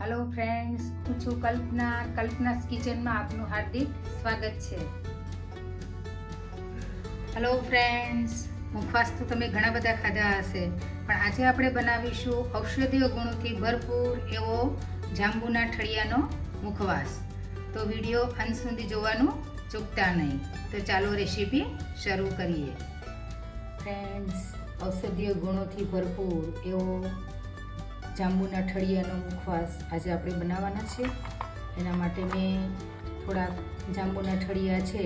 Hello friends હું છું કલ્પના. કલ્પનાસ કિચનમાં આપનું હાર્દિક સ્વાગત છે. હેલો ફ્રેન્ડ્સ મુખવાસ તો તમે ઘણા બધા ખાધા હશે. પણ આજે આપણે બનાવીશું ઔષધીય ગુણોથી ભરપૂર એવો જાંબુના ઠળિયાનો મુખવાસ. તો વીડિયો અંત સુધી જોવાનું ચૂકતા નહીં. તો ચાલો રેસીપી શરૂ કરીએ. ફ્રેન્ડ્સ ઔષધીય ગુણોથી ભરપૂર એવો જાંબુના ઠળિયાનો મુખવાસ આજે આપણે બનાવવાના છે. એના માટે મેં થોડાક જાંબુના ઠળિયા છે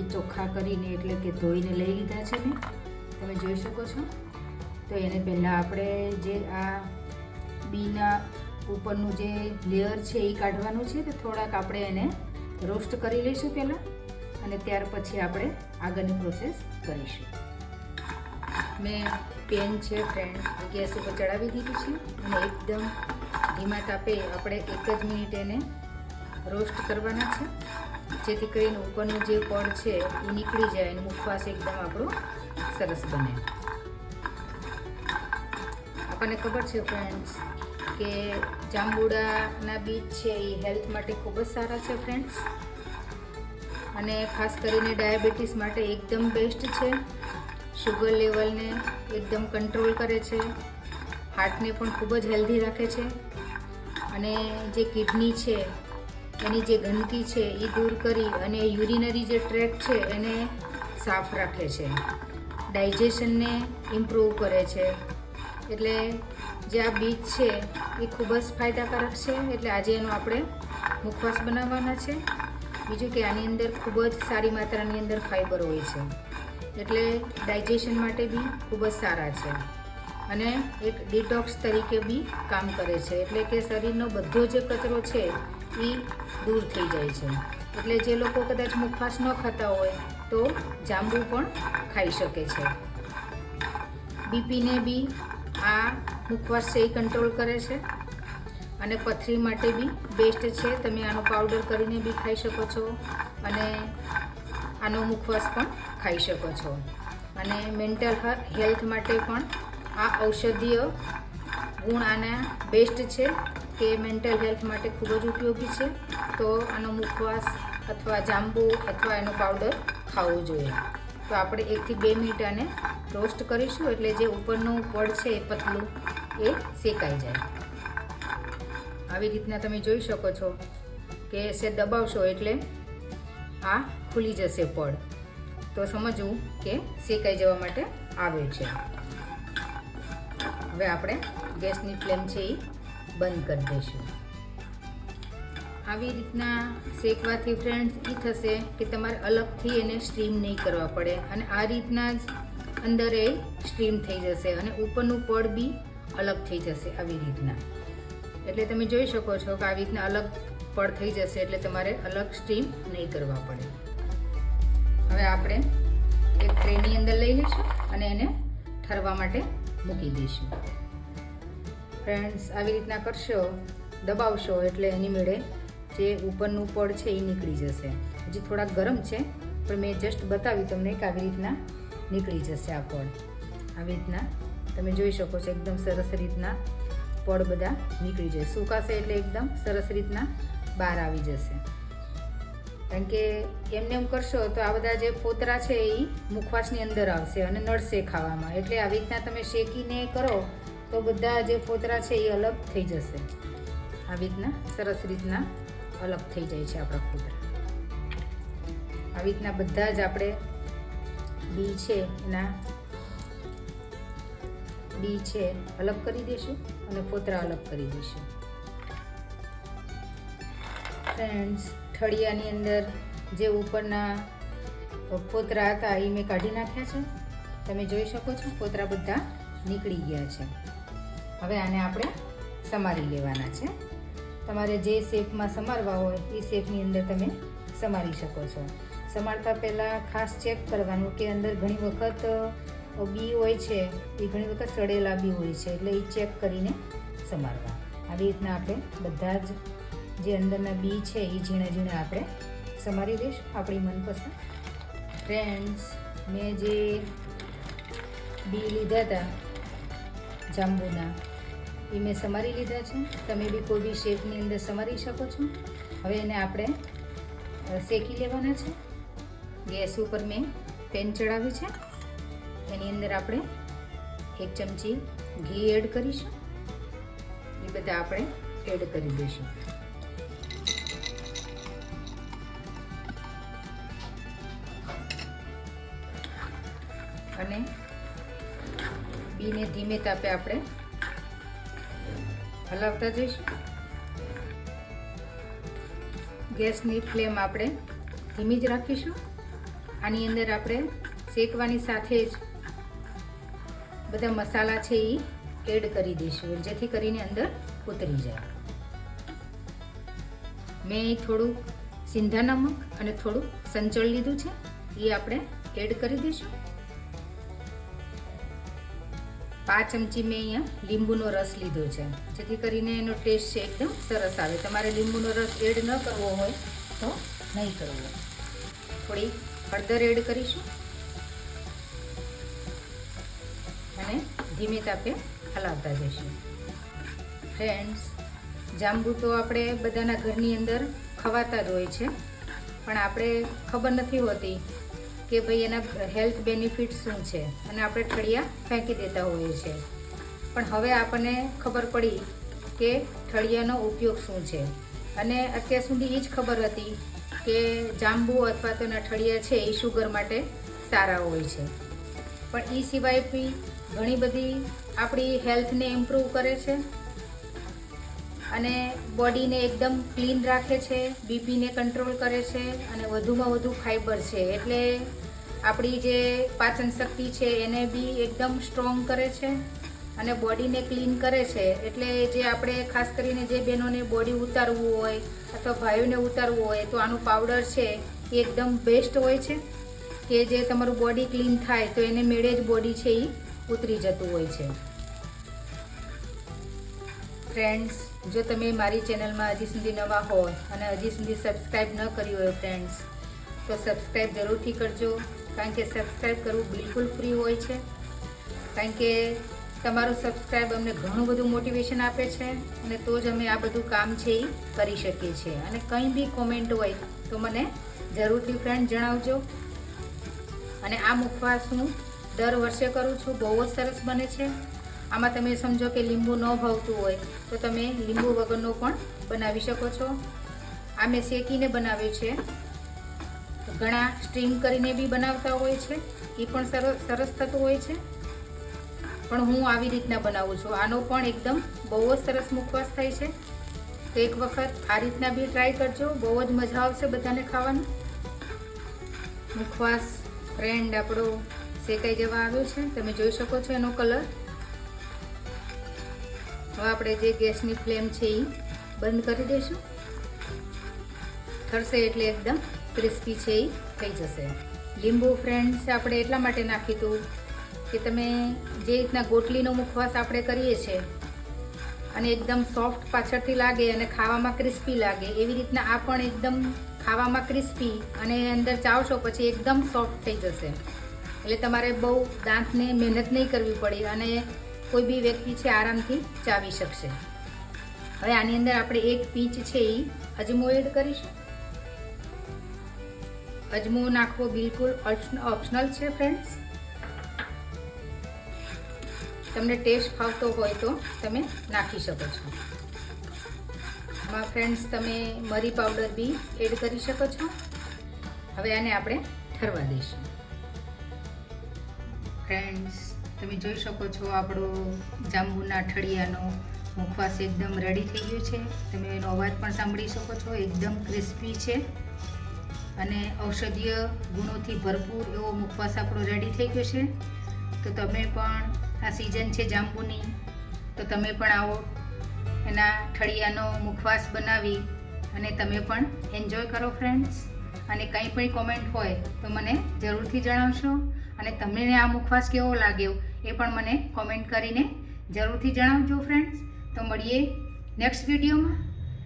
એ ચોખ્ખા કરીને એટલે કે ધોઈને લઈ લીધા છે મેં. તમે જોઈ શકો છો. તો એને પહેલાં આપણે જે આ બીના ઉપરનું જે લેયર છે એ કાઢવાનું છે, તો થોડાક આપણે એને રોસ્ટ કરી લઈશું પહેલાં અને ત્યાર પછી આપણે આગળની પ્રોસેસ કરીશું. મેં પેન છે ફ્રેન્ડ ગેસ ઉપર ચડાવી દીધું છે અને એકદમ ધીમા તાપે આપણે એક જ મિનિટ એને રોસ્ટ કરવાના છે. જેથી કરીને ઉપરનું જે પડ છે એ નીકળી જાય અને મુખવાસ એકદમ આપણો સરસ બને. આપણને ખબર છે ફ્રેન્ડ્સ કે જાંબુડાના બીજ છે એ હેલ્થ માટે ખૂબ જ સારા છે ફ્રેન્ડ્સ અને ખાસ કરીને ડાયાબિટીસ માટે એકદમ બેસ્ટ છે. શુગર લેવલને એકદમ કંટ્રોલ કરે છે. હાર્ટને પણ ખૂબ જ હેલ્ધી રાખે છે. અને જે કિડની છે, એની જે ગંદકી છે એ દૂર કરી અને યુરિનરી જે ટ્રેક છે, એને સાફ રાખે છે. ડાયજેશનને ઇમ્પ્રૂવ કરે છે. એટલે જે આ બીજ છે, એ ખૂબ જ ફાયદાકારક છે. એટલે આજે એનો આપણે મુખવાસ બનાવવાના છે. બીજું કે આની અંદર ખૂબ જ સારી માત્રાની અંદર ફાઈબર હોય છે. એટલે ડાયજેશન માટે બી ખૂબ જ સારા છે. અને એક ડિટોક્સ તરીકે બી કામ કરે છે. એટલે કે શરીરનો બધો જે કચરો છે એ દૂર થઈ જાય છે. એટલે જે લોકો કદાચ મુખવાસ ન ખાતા હોય, તો જાંબુ પણ ખાઈ શકે છે. બીપીને બી આ મુખવાસ છે એ કંટ્રોલ કરે છે. અને પથરી માટે બી બેસ્ટ છે. તમે આનો પાવડર કરીને બી ખાઈ શકો છો. અને આનો મુખવાસ પણ ખાઈ શકો છો. અને મેન્ટલ હેલ્થ માટે પણ આ ઔષધીય ગુણ આના બેસ્ટ છે કે મેન્ટલ હેલ્થ માટે ખૂબ જ ઉપયોગી છે. તો આનો મુખવાસ અથવા જાંબુ અથવા એનો પાવડર ખાવો જોઈએ. તો આપણે એકથી બે મિનિટ આને રોસ્ટ કરીશું એટલે જે ઉપરનું પડ છે એ પતલું એ શેકાઈ જાય. આવી રીતના તમે જોઈ શકો છો કે સે દબાવશો એટલે આ ખુલી જશે પડ. તો સમજવું કે શેકાઈ જવા માટે આવે છે. હવે આપણે ગેસની ફ્લેમ છે એ બંધ કરી દઈશું. આવી રીતના શેકવાથી ફ્રેન્ડ્સ એ થશે કે તમારે અલગથી એને સ્ટીમ નહીં કરવા પડે અને આ રીતના જ અંદર એ સ્ટીમ થઈ જશે અને ઉપરનું પડ બી અલગ થઈ જશે આવી રીતના. એટલે તમે જોઈ શકો છો કે આવી રીતના અલગ પડ થઈ જશે એટલે તમારે અલગ સ્ટીમ નહીં કરવા પડે. હવે આપણે એક ટ્રેની અંદર લઈ લઈશું અને એને ઠરવા માટે મૂકી દઈશું. ફ્રેન્ડ્સ આવી રીતના કરશો, દબાવશો એટલે એની મેળે જે ઉપરનું પડ છે એ નીકળી જશે. હજી થોડાક ગરમ છે, પણ મેં જસ્ટ બતાવ્યું તમને કે આવી રીતના નીકળી જશે આ પડ. આવી રીતના તમે જોઈ શકો છો, એકદમ સરસ રીતના પડ બધા નીકળી જશે. સુકાશે એટલે એકદમ સરસ રીતના બહાર આવી જશે. કારણ કે એમને એમ કરશો તો આ બધા જે પોતરા છે એ મુખવાસની અંદર આવશે અને નડશે ખાવામાં. એટલે આવી રીતના તમે શેકીને કરો તો બધા જે પોતરા છે એ અલગ થઈ જશે. આવી રીતના, સરસ રીતના અલગ થઈ જાય છે આપણા પોતરા. આવી રીતના બધા જ આપણે બી છે એના બી છે અલગ કરી દઈશું અને પોતરા અલગ કરી દઈશું ફ્રેન્ડ્સ ઠળિયાની અંદર જે ઉપરના પોતરા હતા એ મેં કાઢી નાખ્યા છે. તમે જોઈ શકો છો, પોતરા બધા નીકળી ગયા છે. હવે આને આપણે સમારી લેવાના છે. તમારે જે શેપમાં સમારવા હોય એ શેપની અંદર તમે સમારી શકો છો. સમારતા પહેલાં ખાસ ચેક કરવાનું કે અંદર ઘણી વખત બી હોય છે, એ ઘણી વખત સડેલા બી હોય છે, એટલે એ ચેક કરીને સમારવા. આવી રીતના આપણે બધા જ જે અંદરના બી છે એ ઝીણા ઝીણા આપણે સમારી દઈશું. આપણી મનપસંદ ફ્રેન્ડ્સ મેં જે બી લીધા હતા, જાંબુના એ મેં સમારી લીધા છે. તમે બી કોઈ બી શેપની અંદર સમારી શકો છો. હવે એને આપણે શેકી લેવાના છે. ગેસ ઉપર મેં પેન ચડાવ્યું છે. એની અંદર આપણે એક ચમચી ઘી એડ કરીશું. એ બધા આપણે એડ કરી દઈશું. અને બીને ધીમે તાપે આપણે હલાવતા જઈશું. ગેસની ફ્લેમ આપણે ધીમી જ રાખીશું. આની અંદર આપણે શેકવાની સાથે જ બધા મસાલા છે એ એડ કરી દઈશું જેથી કરીને અંદર ઉતરી જાય. મેં અહીં થોડું સિંધા નમક અને થોડું સંચળ લીધું છે. એ આપણે એડ કરી દઈશું. પાંચ ચમચી મેં અહીંયા લીંબુનો રસ લીધો છે. જેથી કરીને એનો ટેસ્ટ છે એકદમ સરસ આવે. તમારે લીંબુનો રસ એડ ન કરવો હોય તો નહીં કરવો. થોડી હળદર એડ કરીશું. અને ધીમે તાપે હલાવતા જઈશું. ફ્રેન્ડ્સ જાંબુ તો આપણે બધાના ઘરની અંદર ખવાતા જ હોય છે. પણ આપણે ખબર નથી હોતી કે ભાઈ એના હેલ્થ બેનિફિટ શું છે? અને આપણે ઠળિયા ફેંકી દેતા હોઈએ છીએ. પણ હવે આપણને ખબર પડી કે ઠળિયાનો ઉપયોગ શું છે. અને અત્યાર સુધી એ જ ખબર હતી કે જાંબુ અથવા તો એના ઠળિયા છે એ શુગર માટે સારા હોય છે. પણ એ સિવાય બી ઘણી બધી આપણી હેલ્થને ઇમ્પ્રૂવ કરે છે. અને બોડીને એકદમ ક્લીન રાખે છે, બીપીને કંટ્રોલ કરે છે અને વધુમાં વધુ ફાઈબર છે. એટલે આપણી જે પાચન શક્તિ છે એને બી એકદમ સ્ટ્રોંગ કરે છે અને બોડીને ક્લીન કરે છે. એટલે જે આપણે ખાસ કરીને જે બહેનોને બોડી ઉતારવું હોય અથવા ભાઈઓને ઉતારવું હોય તો આનું પાવડર છે એ એકદમ બેસ્ટ હોય છે કે જે તમારું બોડી ક્લીન થાય તો એને મેળે જ બોડી છે એ ઉતરી જતું હોય છે. ફ્રેન્ડ્સ જો તમે મારી ચેનલમાં હજી સુધી નવા હોય અને હજી સુધી સબસ્ક્રાઈબ ન કર્યું હોય ફ્રેન્ડ્સ, તો સબસ્ક્રાઈબ જરૂરથી કરજો, કારણ કે સબસ્ક્રાઈબ કરવું બિલકુલ ફ્રી હોય છે. કારણ કે તમારું સબસ્ક્રાઈબ અમને ઘણું બધું મોટિવેશન આપે છે અને તો જ અમે આ બધું કામ છે એ કરી શકીએ છીએ. અને કંઈ બી કોમેન્ટ હોય તો મને જરૂરથી ફ્રેન્ડ જણાવજો. અને આ મુખવાસ હું દર વર્ષે કરું છું, બહુ જ સરસ બને છે. આમાં તમે સમજો કે લીંબુ ન ભાવતું હોય, તો તમે લીંબુ વગરનો પણ બનાવી શકો છો. આ મેં શેકીને બનાવ્યું છે. ઘણા સ્ટ્રીમ કરીને બી બનાવતા હોય છે. એ પણ સરસ સરસ થતું હોય છે. પણ હું આવી રીતના બનાવું છું. આનો પણ એકદમ બહુ જ સરસ મુખવાસ થાય છે. તો એક વખત આ રીતના બી ટ્રાય કરજો. બહુ જ મજા આવશે બધાને ખાવાની. મુખવાસ ફ્રેન્ડ આપણો શેકાઈ જવા આવ્યો છે. તમે જોઈ શકો છો એનો કલર. હવે આપણે જે ગેસની ફ્લેમ છે એ બંધ કરી દઈશું થરશે એટલે એકદમ ક્રિસ્પી છે એ થઈ જશે. લીંબુ ફ્રેન્ડ્સ, આપણે એટલા માટે નાખ્યું હતું કે તમે જે રીતના ગોટલીનો મુખવાસ આપણે કરીએ છીએ અને એકદમ સોફ્ટ પાછળથી લાગે અને ખાવામાં ક્રિસ્પી લાગે, એવી રીતના આ પણ એકદમ ખાવામાં ક્રિસ્પી અને અંદર ચાવશો પછી એકદમ સોફ્ટ થઈ જશે. એટલે તમારે બહુ દાંતને મહેનત નહીં કરવી પડે અને કોઈ બી વ્યક્તિ છે આરામથી ચાવી શકશે. હવે આની અંદર આપણે એક પીચ છે એ અજમો એડ કરીશું. અજમો નાખવો બિલકુલ ઓપ્શનલ છે ફ્રેન્ડ્સ તમને ટેસ્ટ ફાવતો હોય તો તમે નાખી શકો છો. આમાં ફ્રેન્ડ્સ તમે મરી પાવડર બી એડ કરી શકો છો. હવે આને આપણે ઠરવા દઈશું. તમે જોઈ શકો છો આપણો જાંબુના ઠળિયાનો મુખવાસ એકદમ રેડી થઈ ગયો છે. તમે એનો અવાજ પણ સાંભળી શકો છો, એકદમ ક્રિસ્પી છે. અને ઔષધીય ગુણોથી ભરપૂર એવો મુખવાસ આપણો રેડી થઈ ગયો છે. તો તમે પણ આ સિઝન છે જાંબુની, તો તમે પણ આવો એના ઠળિયાનો મુખવાસ બનાવી અને તમે પણ એન્જોય કરો ફ્રેન્ડ્સ અને કંઈ પણ કોમેન્ટ હોય તો મને જરૂરથી જણાવશો. અને તમને આ મુખવાસ કેવો લાગ્યો? એ પણ મને કોમેન્ટ કરીને જરૂરથી જણાવજો ફ્રેન્ડ્સ તો મળીએ નેક્સ્ટ વિડીયોમાં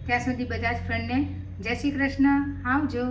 ત્યાં સુધી બધા જ ફ્રેન્ડને જય શ્રી કૃષ્ણ. આવજો.